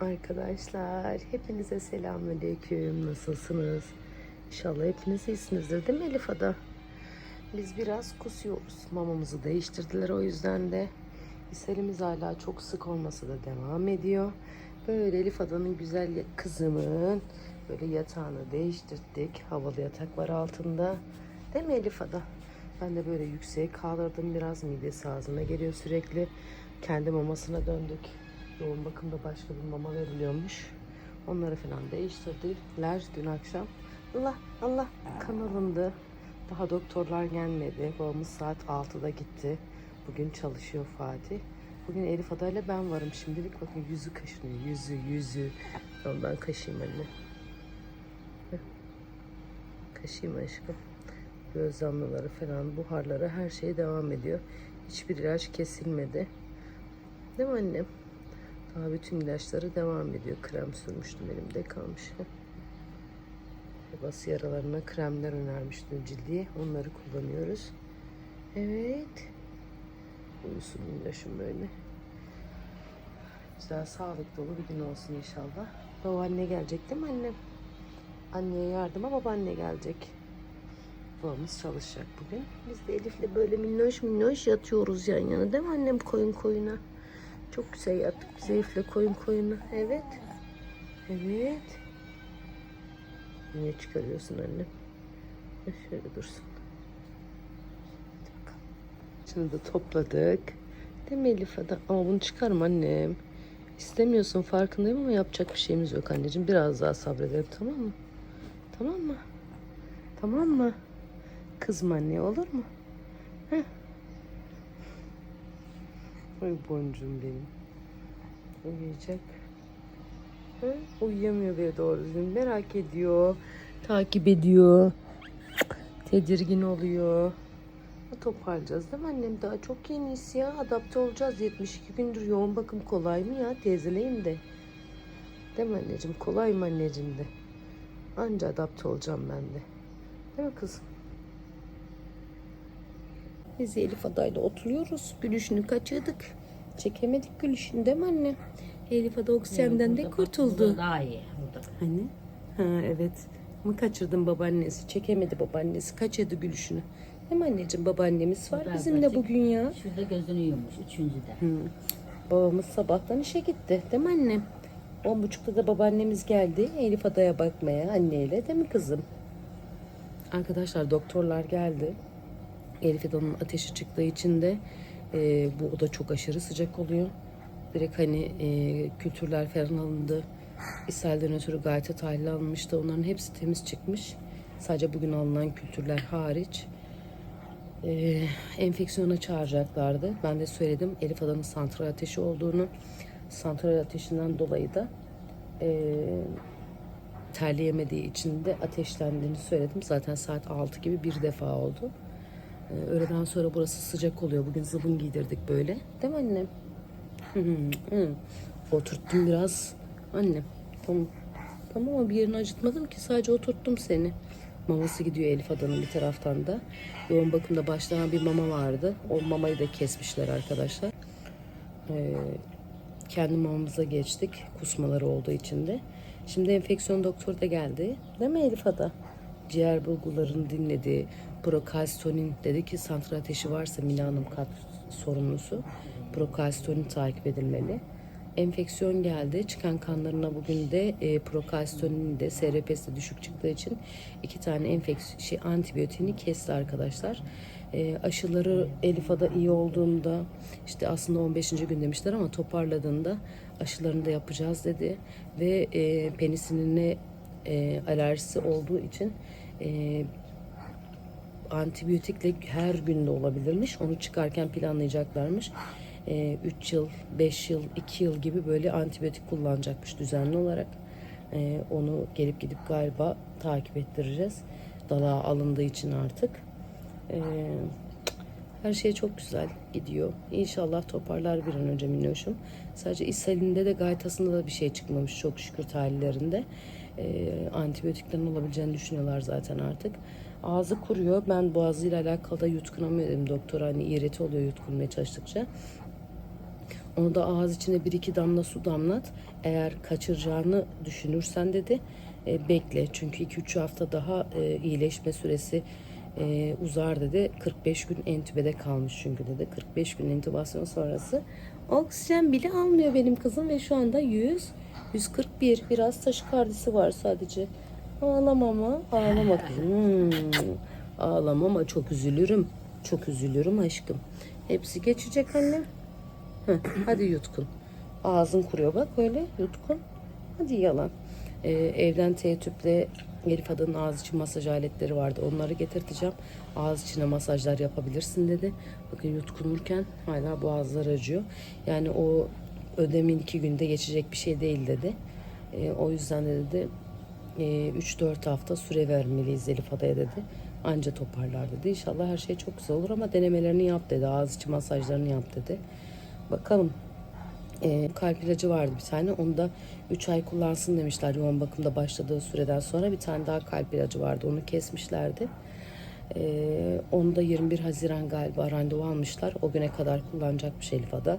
Arkadaşlar hepinize selamünaleyküm. Nasılsınız? İnşallah hepiniz iyisinizdir değil mi Elif Ada? Biz biraz kusuyoruz. Mamamızı değiştirdiler o yüzden de. İshalimiz hala çok sık olmasa da devam ediyor. Böyle Elif Ada'nın güzel kızımın böyle yatağını değiştirdik. Havalı yatak var altında. Değil mi Elif Ada? Ben de böyle yükseğe kaldırdım biraz. Midesi ağzına geliyor sürekli. Kendi mamasına döndük. Yoğun bakımda başka bir mama veriliyormuş. Onları falan değiştirdiler dün akşam. Allah Allah kan alındı. Daha doktorlar gelmedi. Babamız saat 6'da gitti. Bugün çalışıyor Fatih. Bugün Elif Ada ile ben varım şimdilik. Bakın yüzü kaşınıyor. Yüzü yüzü. Ondan kaşıyım anne. Kaşıyım aşkım. Göz damlaları falan buharları her şey devam ediyor. Hiçbir ilaç kesilmedi. Değil mi annem? Daha bütün ilaçları devam ediyor. Krem sürmüştüm elimde kalmış. Bas yaralarına kremler önermiştim cildiye. Onları kullanıyoruz. Evet. Uyusun minnoşum böyle. Güzel sağlık dolu bir gün olsun inşallah. Babaanne gelecek değil mi annem? Anneye yardıma babaanne gelecek. Babamız çalışacak bugün. Biz de Elif'le böyle minnoş minnoş yatıyoruz yan yana değil mi annem koyun koyuna? Çok güzel yattık biz Elif'le koyun koyuna. Evet. Evet. Niye çıkarıyorsun annem? Şöyle dursun. Şunu da topladık. Değil mi Elif Ada? Ama bunu çıkarma annem. İstemiyorsun farkındayım ama yapacak bir şeyimiz yok anneciğim. Biraz daha sabredelim tamam mı? Tamam mı? Tamam mı? Kızma anne olur mu? Heh. Ay boncuğum benim. Uyuyacak. Hı? Uyuyamıyor bile doğru düzgün. Merak ediyor. Takip ediyor. Tedirgin oluyor. Toparlayacağız değil mi annem? Daha çok yeniyiz ya. Adapte olacağız. 72 gündür yoğun bakım kolay mı ya? Teyzeleyim de. Değil mi anneciğim? Kolay mı anneciğim de? Anca adapte olacağım ben de. Değil mi kızım? Biz Elif adayla oturuyoruz. Gülüşünü kaçırdık. Çekemedik gülüşünü değil mi anne? Elif ada oksijenden de kurtuldu. Daha iyi. Hani? Ha evet. Ama kaçırdım babaannesi. Çekemedi babaannesi. Kaçırdı gülüşünü. Mi anneciğim? Babaannemiz var bizimle bugün ya. Şurada gözünü yumuş. Üçüncü de. Babamız sabahtan işe gitti. Değil mi annem? On buçukta da babaannemiz geldi. Elif adaya bakmaya anneyle. Değil mi kızım? Arkadaşlar doktorlar geldi. Elif Ada'nın ateşi çıktığı için de e, bu oda çok aşırı sıcak oluyor. Direkt hani e, kültürler falan alındı. İshalden ötürü gayet tahlil alınmıştı. Onların hepsi temiz çıkmış. Sadece bugün alınan kültürler hariç. E, enfeksiyona çağıracaklardı. Ben de söyledim Elif Ada'nın santral ateşi olduğunu. Santral ateşinden dolayı da e, terleyemediği için de ateşlendiğini söyledim. Zaten saat 6 gibi bir defa oldu. Ee, öğleden sonra burası sıcak oluyor. Bugün zıbın giydirdik böyle. Değil mi annem? Oturttum biraz. Annem. Tamam. Tamam ama bir yerini acıtmadım ki. Sadece oturttum seni. Maması gidiyor Elif Adan'ın bir taraftan da. Yoğun bakımda başlayan bir mama vardı. O mamayı da kesmişler arkadaşlar. Ee, kendi mamamıza geçtik. Kusmaları olduğu için de. Şimdi enfeksiyon doktoru da geldi. Değil mi Elif Ada? Ciğer bulgularını dinledi. Prokalstonin dedi ki santral ateşi varsa Mila Hanım kat sorumlusu. Prokalstonin takip edilmeli. Enfeksiyon geldi. Çıkan kanlarına bugün de e, prokalstonin de SRP'si de düşük çıktığı için iki tane enfeksiyon şey, antibiyotiğini kesti arkadaşlar. E, aşıları Elif Ada iyi olduğunda işte aslında 15. gün demişler ama toparladığında aşılarını da yapacağız dedi ve e, penisilinine e, alerjisi olduğu için e, antibiyotikle her gün de olabilirmiş. Onu çıkarken planlayacaklarmış. 3 yıl, 5 yıl, 2 yıl gibi böyle antibiyotik kullanacakmış düzenli olarak. E, onu gelip gidip galiba takip ettireceğiz. Dalağa alındığı için artık. E, her şey çok güzel gidiyor. İnşallah toparlar bir an önce minnoşum. Sadece ishalinde de gaytasında da bir şey çıkmamış çok şükür tahlillerinde. Ee, antibiyotiklerin olabileceğini düşünüyorlar zaten artık. Ağzı kuruyor. Ben boğazıyla alakalı da yutkunamıyorum. Doktor hani iğreti oluyor yutkunmaya çalıştıkça. Onu da ağız içine bir iki damla su damlat. Eğer kaçıracağını düşünürsen dedi e, bekle. Çünkü 2-3 hafta daha e, iyileşme süresi e, uzar dedi. 45 gün entübede kalmış çünkü dedi. 45 gün entübasyon sonrası oksijen bile almıyor benim kızım ve şu anda 100 141 biraz taşikardisi var sadece. Ağlama ama ağlama kızım. Hmm. Ağlama ama çok üzülürüm. Çok üzülürüm aşkım. Hepsi geçecek annem. Heh, hadi yutkun. Ağzın kuruyor bak öyle yutkun. Hadi yalan. Ee, evden T tüple Elif Ada'nın ağız için masaj aletleri vardı. Onları getirteceğim. Ağız içine masajlar yapabilirsin dedi. Bakın yutkunurken hala boğazlar acıyor. Yani o ödemin iki günde geçecek bir şey değil dedi. Ee, o yüzden de dedi e, 3-4 hafta süre vermeliyiz Elif Ada'ya dedi. Anca toparlar dedi. İnşallah her şey çok güzel olur ama denemelerini yap dedi. Ağız içi masajlarını yap dedi. Bakalım. E, kalp ilacı vardı bir tane. Onu da 3 ay kullansın demişler yoğun bakımda başladığı süreden sonra. Bir tane daha kalp ilacı vardı. Onu kesmişlerdi. E, onu da 21 Haziran galiba randevu almışlar. O güne kadar kullanacakmış Elif Ada.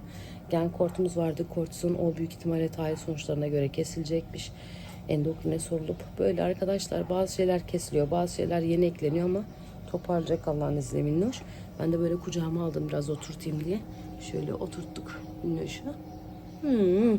Gen kortumuz vardı. Kortizon o büyük ihtimalle tahlil sonuçlarına göre kesilecekmiş. Endokrine sorulup böyle arkadaşlar bazı şeyler kesiliyor. Bazı şeyler yeni ekleniyor ama toparlayacak Allah'ın izniyle minnoş. Ben de böyle kucağıma aldım biraz oturtayım diye. Şöyle oturttuk minnoşu. Hmm.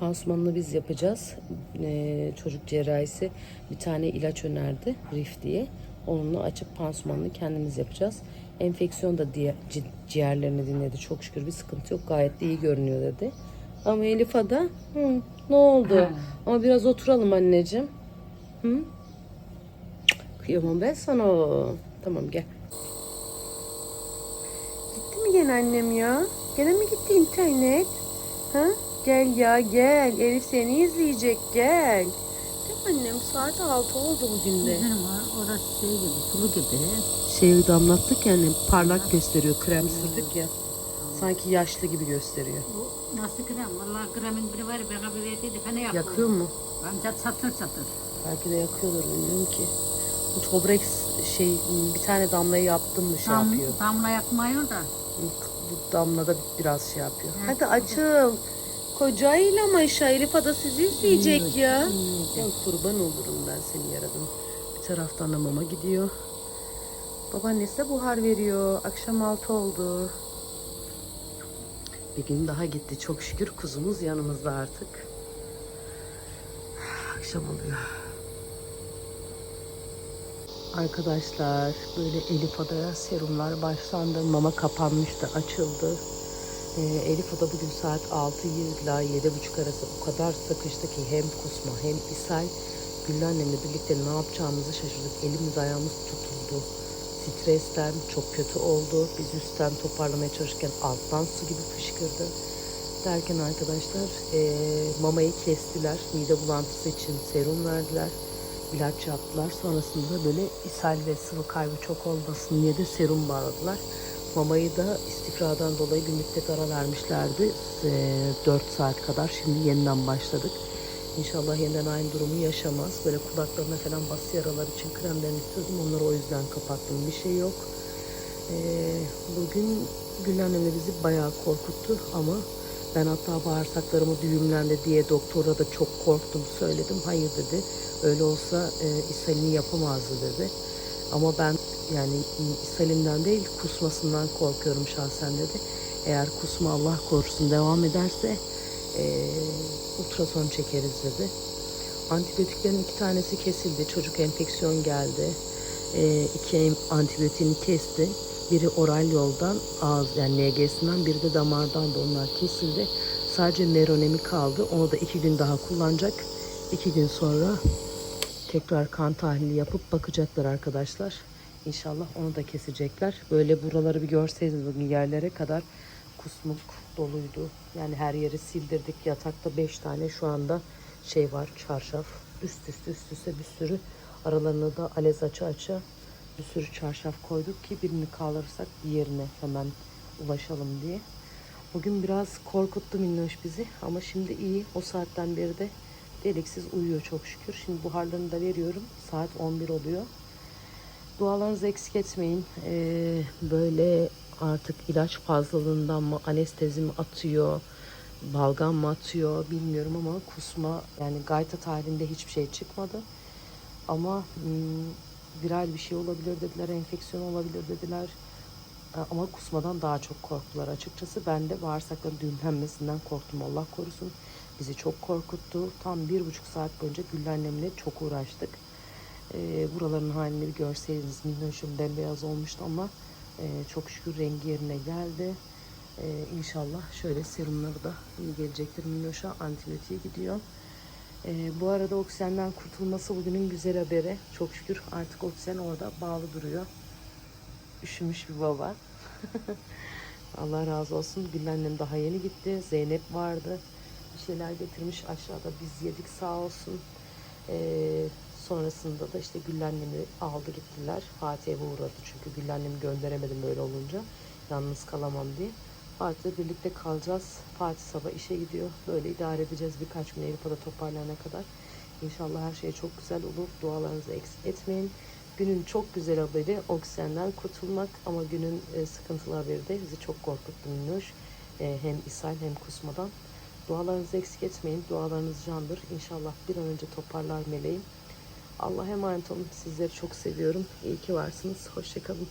Pansumanını biz yapacağız. Ee, çocuk cerrahisi bir tane ilaç önerdi. Rif diye. Onunla açıp pansumanını kendimiz yapacağız. Enfeksiyon da diye, ci- ciğerlerini dinledi. Çok şükür bir sıkıntı yok. Gayet de iyi görünüyor dedi. Ama Elif Ada hı, ne oldu? Ama biraz oturalım anneciğim. Hı? Kıyamam ben sana. Tamam gel. Gitti mi gene annem ya? Gene mi gitti internet? Ha? Gel ya gel. Elif seni izleyecek gel. Değil mi annem? Saat 6 oldu bugün de. Var. Orası şey gibi, sulu gibi. Şeyi damlattık ya annem. Parlak gösteriyor. Krem sürdük ya. Sanki yaşlı gibi gösteriyor. Bu nasıl krem? Vallahi kremin biri var. Bana bir verdiydi. Hani yapıyor. Yakıyor mu? Ancak satır satır. Belki de yakıyordur bilmiyorum ki. Bu Tobrex şey bir tane damlayı yaptım mı şey Dam, yapıyor. damla yakmıyor da. Damla da biraz şey yapıyor. Hadi açıl. Kocayla Maşa Elif Ada sizi izleyecek ya. Ya kurban olurum ben seni yaradım. Bir taraftan da mama gidiyor. Babaannesi de buhar veriyor. Akşam altı oldu. Bir gün daha gitti. Çok şükür kuzumuz yanımızda artık. Akşam oluyor. Arkadaşlar böyle Elif Ada'ya serumlar başlandı. Mama kapanmıştı, açıldı. Ee, Elif Ada bugün saat 6 ila 7.30 arası o kadar sıkıştı ki hem kusma hem ishal. Güllü annemle birlikte ne yapacağımızı şaşırdık. Elimiz ayağımız tutuldu. Stresten çok kötü oldu. Biz üstten toparlamaya çalışırken alttan su gibi fışkırdı. Derken arkadaşlar eee, mamayı kestiler. Mide bulantısı için serum verdiler. İlaç yaptılar. Sonrasında böyle ishal ve sıvı kaybı çok olmasın diye de serum bağladılar. Mamayı da istifradan dolayı günlük tek ara vermişlerdi. Eee, 4 saat kadar. Şimdi yeniden başladık. İnşallah yeniden aynı durumu yaşamaz. Böyle kulaklarına falan bas yaralar için kremlerini sürdüm. Onları o yüzden kapattım. Bir şey yok. Ee, bugün Gül annemle bizi bayağı korkuttu ama ben hatta bağırsaklarımı düğümlendi diye doktora da çok korktum söyledim. Hayır dedi. Öyle olsa e, ishalini yapamazdı dedi. Ama ben yani ishalinden değil kusmasından korkuyorum şahsen dedi. Eğer kusma Allah korusun devam ederse e, ultrason çekeriz dedi. Antibiyotiklerin iki tanesi kesildi. Çocuk enfeksiyon geldi. E, iki antibiyotiğini kesti. Biri oral yoldan ağız yani NG'sinden biri de damardan da onlar kesildi. Sadece meronemi kaldı. Onu da iki gün daha kullanacak. İki gün sonra tekrar kan tahlili yapıp bakacaklar arkadaşlar. İnşallah onu da kesecekler. Böyle buraları bir görseydiniz bugün yerlere kadar kusmuk doluydu. Yani her yeri sildirdik. Yatakta 5 tane şu anda şey var çarşaf. Üst üste üst üste bir sürü aralarına da alez açı açı bir sürü çarşaf koyduk ki birini kaldırırsak diğerine hemen ulaşalım diye. Bugün biraz korkuttu minnoş bizi ama şimdi iyi. O saatten beri de deliksiz uyuyor çok şükür. Şimdi buharlarını da veriyorum. Saat 11 oluyor. Dualarınızı eksik etmeyin. Ee, böyle artık ilaç fazlalığından mı anestezi mi atıyor balgam mı atıyor bilmiyorum ama kusma yani gayta tarihinde hiçbir şey çıkmadı. Ama hmm, viral bir şey olabilir dediler, enfeksiyon olabilir dediler. E, Ama kusmadan daha çok korktular açıkçası. Ben de bağırsakların düğümlenmesinden korktum Allah korusun. Bizi çok korkuttu. Tam bir buçuk saat boyunca Güllü annemle çok uğraştık. E, buraların halini bir görseydiniz minnoşum bembeyaz olmuştu ama e, çok şükür rengi yerine geldi. E, inşallah şöyle serumları da iyi gelecektir minnoşa. Antibiyotiğe gidiyor. E, bu arada oksijenden kurtulması bugünün güzel haberi. Çok şükür artık oksijen orada bağlı duruyor. Üşümüş bir baba. Allah razı olsun. Gül annem daha yeni gitti. Zeynep vardı. Şeyler getirmiş aşağıda. Biz yedik sağ olsun. Ee, sonrasında da işte Gül annemi aldı gittiler. Fatih'e uğradı çünkü Gül annemi gönderemedim böyle olunca. Yalnız kalamam diye. Fatih'le birlikte kalacağız. Fatih sabah işe gidiyor. Böyle idare edeceğiz birkaç gün Avrupa'da toparlanana kadar. İnşallah her şey çok güzel olur. Dualarınızı eksik etmeyin. Günün çok güzel haberi oksijenden kurtulmak ama günün e, sıkıntılı haberi de bizi çok korkuttu Minnoş. E, hem ishal hem kusmadan. Dualarınızı eksik etmeyin. Dualarınız candır. İnşallah bir an önce toparlar meleğim. Allah'a emanet olun. Sizleri çok seviyorum. İyi ki varsınız. Hoşçakalın.